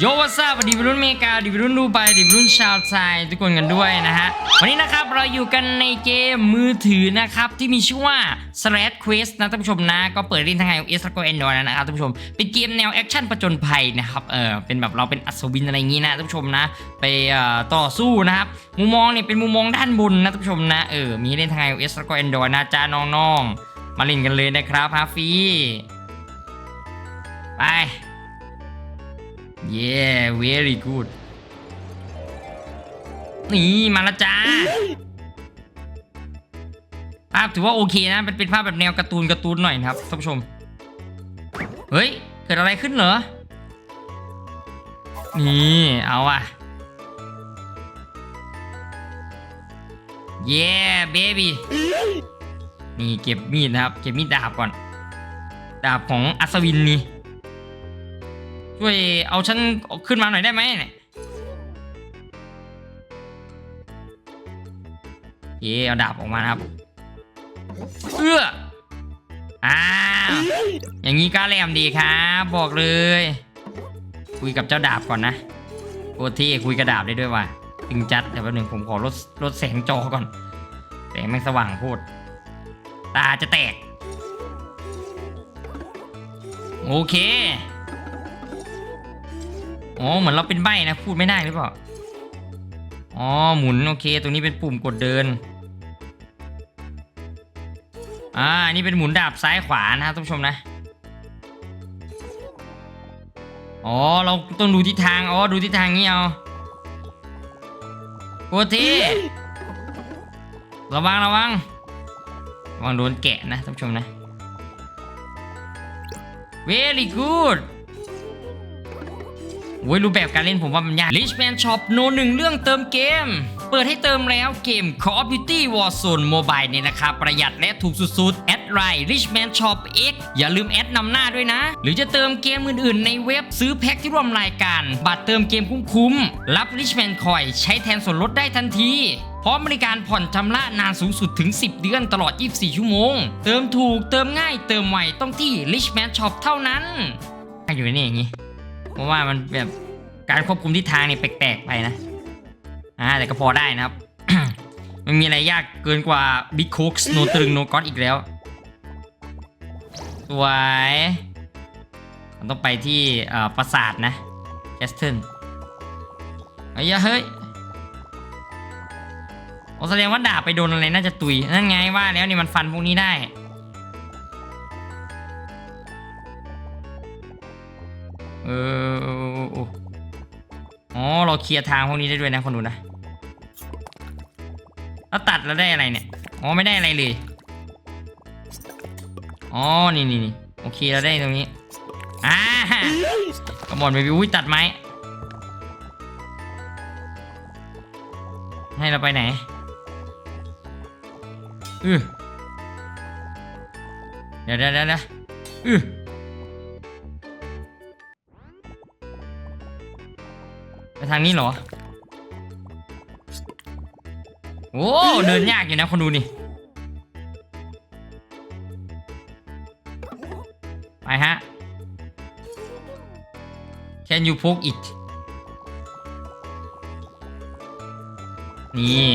โยวัสซับดีวิรุ่นเมกาดีวิรุ่นดูไบดีวิรุ่นชาวไทยทุกคนกันด้วยนะฮะ วันนี้นะครับเราอยู่กันในเกมมือถือนะครับ ที่มีชื่อว่า Slash Quest นะท่านผู้ชมนะ ก็เปิดเล่นทาง iOS แล้วก็ Android นะครับท่านผู้ชม เป็นเกมแนวแอคชั่นประจนภัยนะครับเออเป็นแบบเราเป็นอัศวินอะไรอย่างงี้นะท่านผู้ชมนะ ไปเอ่อต่อสู้นะครับมุมมองเนี่ยเป็นมุมมองด้านบนนะท่านผู้ชมนะเออมีเล่นทาง iOS แล้วก็ Android นะจ้าน้องๆมาเล่นกันเลยนะครับฮาฟีไป yeah very good นี่มาและจ้าภาพถือว่าโอเคนะเป็นเป็นภาพแบบแนวการ์ตูนการ์ตูนหน่อยนะครับท่านผู้ชม เฮ้ย เกิดอะไรขึ้นเหรอ นี่เอาอะ yeah baby นี่เก็บมีดนะครับ เก็บมีดดาบก่อน ดาบของอัศวินนี่ ช่วยเอาฉันขึ้นมาหน่อยได้ไหมเนี่ยเย่เอาดาบออกมาครับเอื้ออ้าวอย่างนี้ก็แหลมดีครับ บอกเลย คุยกับเจ้าดาบก่อนนะโคตรเที่คุยกับดาบได้ด้วยว่ะตึงจัดเดี๋ยวแป๊บหนึงผมขอลดลดแสงจอก่อนแสงแม่สว่างโพูดตาจะแตก โอเค อ๋อเหมือนเราเป็นใบนะพูดไม่ได้หรือเปล่าอ๋อหมุนโอเค ตรงนี้เป็นปุ่มกดเดินอ่านี่เป็นหมุนดาบซ้ายขวานะครับท่านผู้ชมนะอ๋อเราต้องดูทิศทางอ๋อดูทิศทางนี้เอาโคตรเท่ระวังระวังระวังโดนแกะนะท่านผู้ชมนะ very good โอ้ยรูปแบบการเล่นผมว่ามันยาก Richman Shop โนหนึ่งเรื่องเติมเกม เปิดให้เติมแล้วเกม Call of Duty Warzone Mobile เนี่ยนะครับประหยัดและถูกสุดๆ แอดไลน์ Richman Shop X อย่าลืมแอดนำหน้าด้วยนะ หรือจะเติมเกมอื่นๆ ในเว็บซื้อแพ็คที่ร่วมรายการ บัตรเติมเกมคุ้มๆ รับ Richman Coin ใช้แทนส่วนลดได้ทันทีพร้อมบริการผ่อนชำระนานสูงสุดถึง 10 เดือนตลอด 24 ชั่วโมง เติมถูกเติมง่ายเติมไวต้องที่ Richman Shop เท่านั้นอยู่นี่อย่างนี้ เพราะว่ามันแบบ การควบคุมทิศทางเนี่ยแปลกๆไปนะอ่าแต่ก็พอได้นะครับ มันมีอะไรยากเกินกว่า Big c o o k โนตรึงโนก็อตอีกแล้วสวยมันต้องไปที่อ่อปราสาทนะแคสเทิลเฮ้ยเฮ้ยโอ้แสดงว่าดาบไปโดนอะไรน่าจะตุยนั่นไงว่าแล้วนี่มันฟันพวกนี้ได้เออ อ๋อเราเคลียร์ทางพวกนี้ได้ด้วยนะคนดูนะแล้วตัดแล้วได้อะไรเนี่ยอ๋อไม่ได้อะไรเลยอ๋อนี่นี่นี่โอเคเราได้ตรงนี้อ่ากระบอกไปอุ้ยตัดไม้ให้เราไปไหนอือเดี๋ยวเดี๋ยวเดี๋ยวเดี๋ยวอือ ทางนี้เหรอ โอ้เดินยากอยู่นะคนดูนี่ ไปฮะ Can you poke it นี่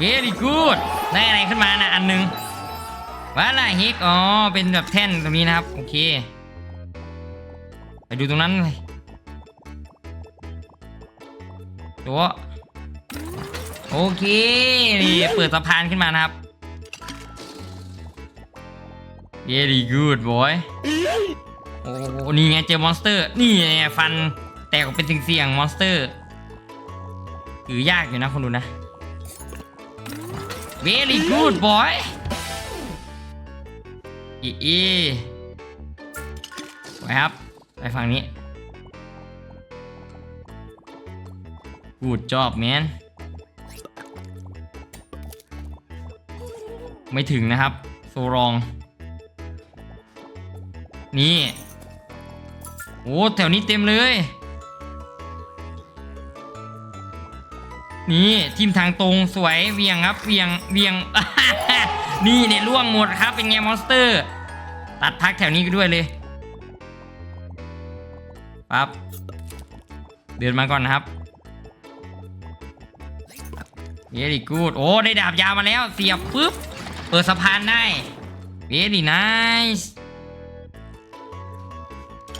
very good ได้อะไรขึ้นมานะอันหนึงว่าอะไรฮิกอ๋อ เป็นแบบแท่นตรงนี้นะครับ โอเค ไปดูตรงนั้นเลย ตัวโอเคนี่เปิดสะพานขึ้นมานะครับ very good boy โอ้นี่ไงเจอมอนสเตอร์ นี่ไงฟันแตกออกเป็นเสียงมอนสเตอร์ถือยากอยู่นะคนดูนะ very good boy อีอีไปครับ ไปฝั่งนี้ Good job man ไม่ถึงนะครับ โซรอง นี่ โอ้แถวนี้เต็มเลย นี่ทีมทางตรงสวยเวียงครับเวียงเวียง นี่เนี่ยล่วงหมดครับเป็นไงมอนสเตอร์ ตัดพักแถวนี้ก็ด้วยเลยปั๊บเดินมาก่อนนะครับ very good โอ้ได้ดาบยาวมาแล้วเสียบปุ๊บเปิดสะพานได้ very nice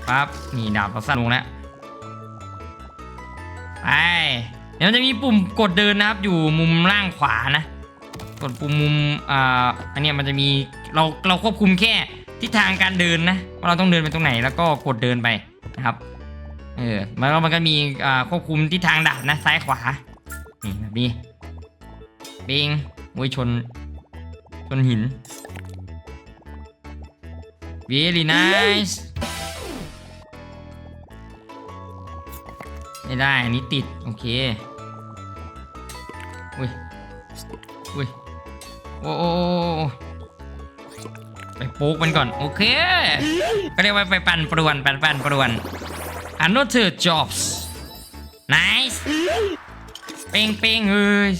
ปั๊บนี่ดาบเราสั้นลงแล้วไปเดี๋ยวจะมีปุ่มกดเดินนะครับ อยู่มุมล่างขวานะ กดปุ่มมุมอ่าอันนี้มันจะมีเราเราควบคุมแค่ทิศทางการเดินนะว่าเราต้องเดินไปตรงไหนแล้วก็กดเดินไปนะครับเออมันก็มันก็มีอ่าควบคุมทิศทางดาบนะซ้ายขวานี่แบบนี้ เบงโวยชน ชนหิน very nice ไม่ได้ อันนี้ติด โอเค อุ้ย อุ้ย โอ้โอ้ไปโป๊กมันก่อน โอเค ก็เรียกว่าไปปั่นปรวน ปั่นปั่นปรวน another jobs nice เป้งเป้งเฮ้ย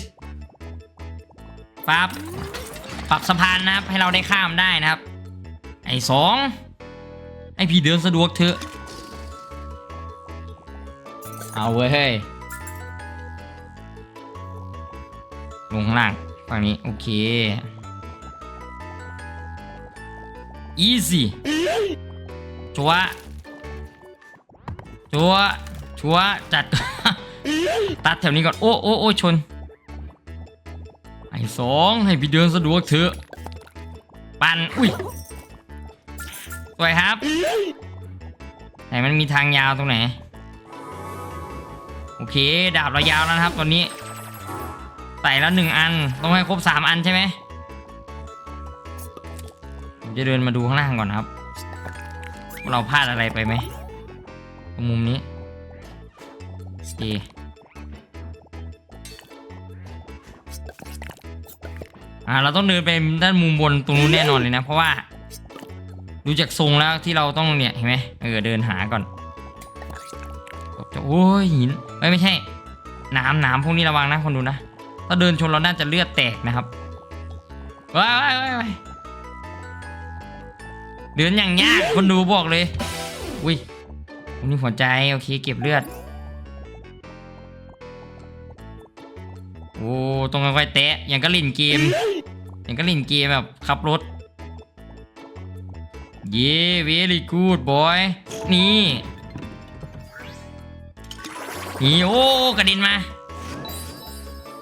ปั๊บปรับสะพานนะครับ ให้เราได้ข้ามได้นะครับ ไอ้สองไอ้พี่เดินสะดวกเถอะ เอาเว้ยลงข้างล่างฝั่งนี้ โอเค easy ชัวชัวชัวจัด ตัดแถวนี้ก่อน โอ้โอ้โอ้ชน สองให้พี่เดินสะดวกเถอะ ปันอุ้ยสวยครับ ไหนมันมีทางยาวตรงไหน โอเค ดาบเรายาวแล้วนะครับตอนนี้ ใส่แล้วหนึ่งอัน ต้องให้ครบสามอันใช่ไหมผมจะเดินมาดูข้างล่างก่อนนครับ เราพลาดอะไรไปไหมตรงมุมนี้โอเค อ่าเราต้องเดินไปด้านมุมบนตรงนู้นแน่นอนเลยนะ เพราะว่าดูจากทรงแล้วที่เราต้องเนี่ยเห็นไหมเออเดินหาก่อนโอ้ยหินไม่ไม่ใช่น้ำน้ำพวกนี้ระวังนะคนดูนะถ้าเดินชนเราน่าจะเลือดแตกนะครับว้ายว้ายว้ายว้ายเดินอย่างยากคนดูบอกเลย อุ้ยตรงนี้หัวใจโอเคเก็บเลือดโอ้ตรงค่อยๆแตะอย่างก็ลิ่นเกม อย่างก็ลิ่นเกมแบบขับรถ เย้ very good boy นี่ นี่ โอ้ กระเด็นมา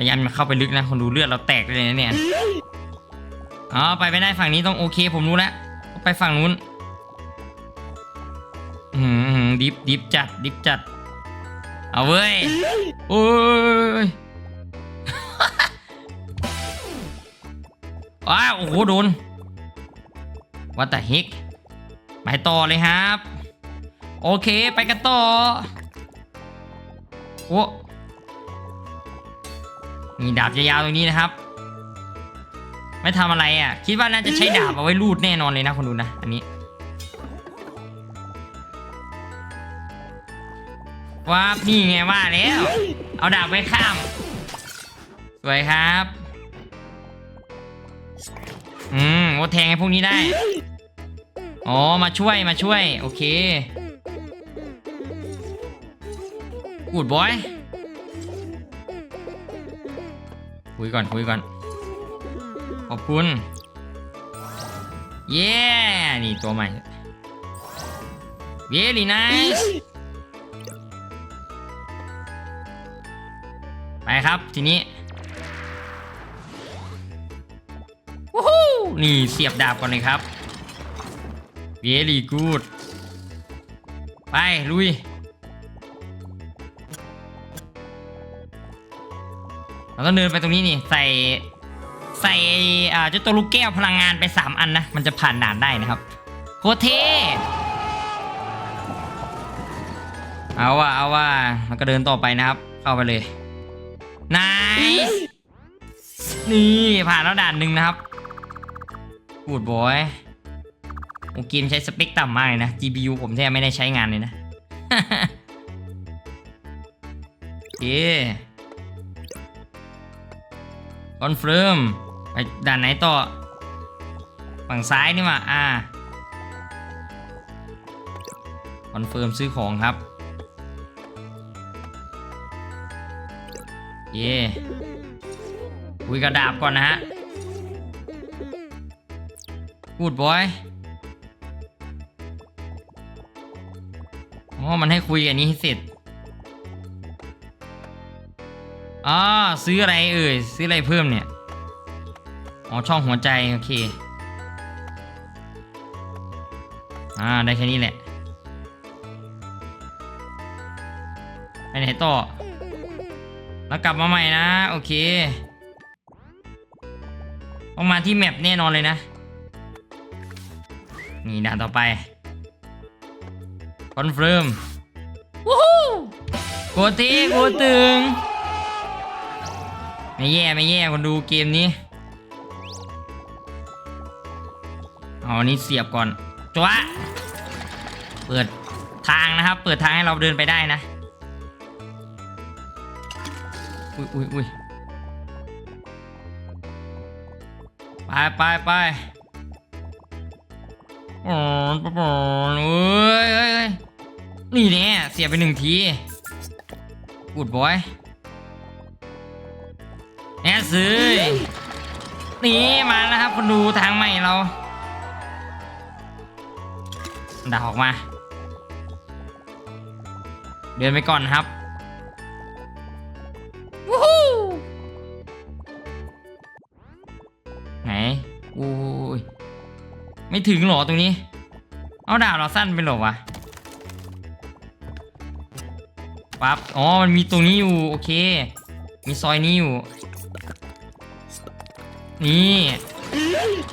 พยายามมาเข้าไปลึกนะคนดูเลือดเราแตกเลยนะเนี่ยอ๋อไปไม่ได้ฝั่งนี้ต้องโอเค ผมรู้แล้วไปฝั่งนู้นอืมดิฟดิฟจัดดิฟจัด เอาเว้ยโอ้ยว้าโอ้โหโดนวัต t ต e เฮกไปต่อเลยครับ โอเคไปกันต่อโอ้ มีดาบยาวๆตรงนี้นะครับ ไม่ทำอะไรอะ คิดว่าน่าจะใช้ดาบเอาไว้ลูดแน่นอนเลยนะคนดูนะ อันนี้ว้าบนี่ไงว่าแล้ว เอาดาบไว้ข้าม สวยครับ อืมโอ้แทงไอ้พวกนี้ได้ อ๋อ มาช่วยมาช่วย โอเคกูดบอย คุยก่อนคุยก่อน ขอบคุณ เย้ นี่ตัวใหม่ very nice ไปครับทีนี้วู้ฮู้นี่เสียบดาบก่อนเลยครับ very good ไป ลุย เราต้องเดินไปตรงนี้นี่ใส่ใส่อ่าเจ้าตัวลูกแก้วพลังงานไป 3 อันนะ มันจะผ่านด่านได้นะครับ โคเทเอาว่าเอาว่าแล้วก็เดินต่อไปนะครับ เข้าไปเลยนายนี่ผ่านแล้วด่านหนึ่งนะครับกูดบอยโอเกมใช้สเปคต่ำมากเลยนะ GPU ผมแทบไม่ได้ใช้งานเลยนะโอเคอนเฟิร์มไปด่านไหนต่อ ฝั่งซ้ายนี่มาอ่าคอนเฟิร์มซื้อของครับ เย่คุยกระดาบก่อนนะฮะพูดบอยอ๋อมันให้คุยอันนี้ให้เสร็จ อ๋อซื้ออะไรเอ่ยซื้ออะไรเพิ่มเนี่ยอ๋อช่องหัวใจโอเคอ่าได้แค่นี้แหละไปไหนต่อแล้วกลับมาใหม่นะ โอเคต้องมาที่แมปแน่นอนเลยนะ นี่ด่านต่อไปคอนเฟิร์มวู้ฮู้โกตีโกตึง ไม่แย่ไม่แย่คนดูเกมนี้เอาอันนี้เสียบก่อนจ้วะเปิดทางนะครับ เปิดทางให้เราเดินไปได้นะอุ้ยอุ้ยอุ้ยไปไปไปอ๋อปะปะเอ้ยเอ้ยนี่เนี่ยเสียบไปหนึ่งทีกูดบอย ซื้อนี่มาแล้วครับคนดูทางใหม่เราด่าออกมา เดินไปก่อนครับวู้ฮู้ไหนโอ้ยไม่ถึงเหรอตรงนี้ เอาดาบเราสั้นไปเหรอวะปั๊บอ๋อมันมีตรงนี้อยู่ โอเค มีซอยนี้อยู่ นี่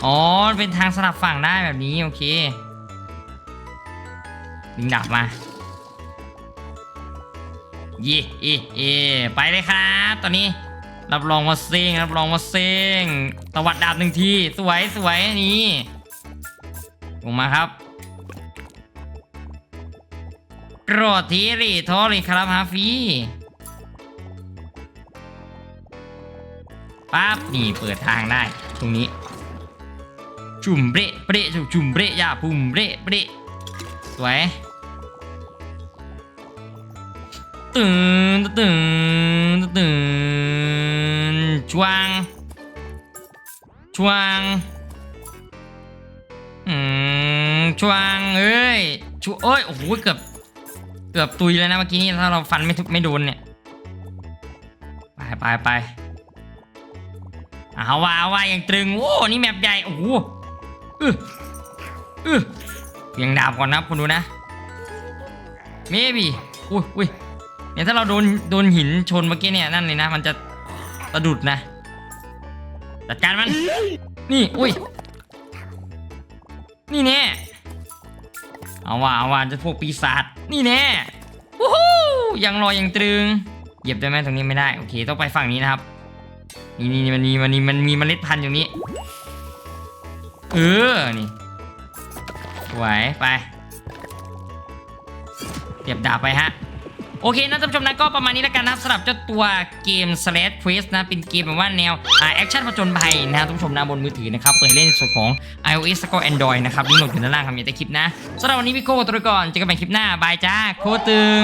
อ๋อ เป็นทางสลับฝั่งได้แบบนี้โอเคดึงดาบมา เย่เย่เย่ไปเลยครับ ตอนนี้ รับรองว่าเซ็งรับรองว่าเซ็งตวัดดาบหนึ่งที สวยสวยนี่ ลงมาครับโกรธทีรีทอรีครับฮาฟี ปั๊บนี่เปิดทางได้ ตรงนี้ จุ่มเบะเบะจุ่มเบะย่าปุ่มเบะเบะสวยตื่นตื่นตื่นชวางชวางอืมชวางเอ้ยชวเอ้ยโอ้โหเกือบเกือบตุยแล้วนะเมื่อกี้นี้ถ้าเราฟันไม่ไม่โดนเนี่ย ไปไปไป เอาว่าเอาว่าอย่างตรึงโอ้นี่แมปใหญ่โอ้โหอืออื้อเพียงดาบก่อนนะคุณดูนะ maybe อุ้ยอุ้ยเนี่ยถ้าเราโดนโดนหินชนเมื่อกี้เนี่ยนั่นเลยนะ มันจะสะดุดนะจัดการมัน นี่อุ้ยนี่แน่เอาว่าเอาว่าจะพวกปีศาจนี่แน่วู้ฮู้ยังรอยังตรึงเหยียบได้ไหมตรงนี้ไม่ได้โอเคต้องไปฝั่งนี้นะครับ นี่นี่มันมีมันมีมันมีเมล็ดพันธุ์อยู่นี้ เออ นี่ไหวไปเก็บดาบไปฮะ โอเคนะท่านผู้ชมนะก็ประมาณนี้แล้วกันนะสำหรับเจ้าตัวเกม Slash Quest นะ เป็นเกมแบบว่าแนวแอคชั่นผจญภัยนะท่านผู้ชมนะบนมือถือนะครับ เปิดเล่นส่วนของ iOS แล้วก็ Android นะครับลิงก์โหลดอยู่ด้านล่างครับมีแต่คลิปนะสำหรับวันนี้พี่โคตัวก่อนเจอกันใหม่คลิปหน้าบายจ้าโคตึง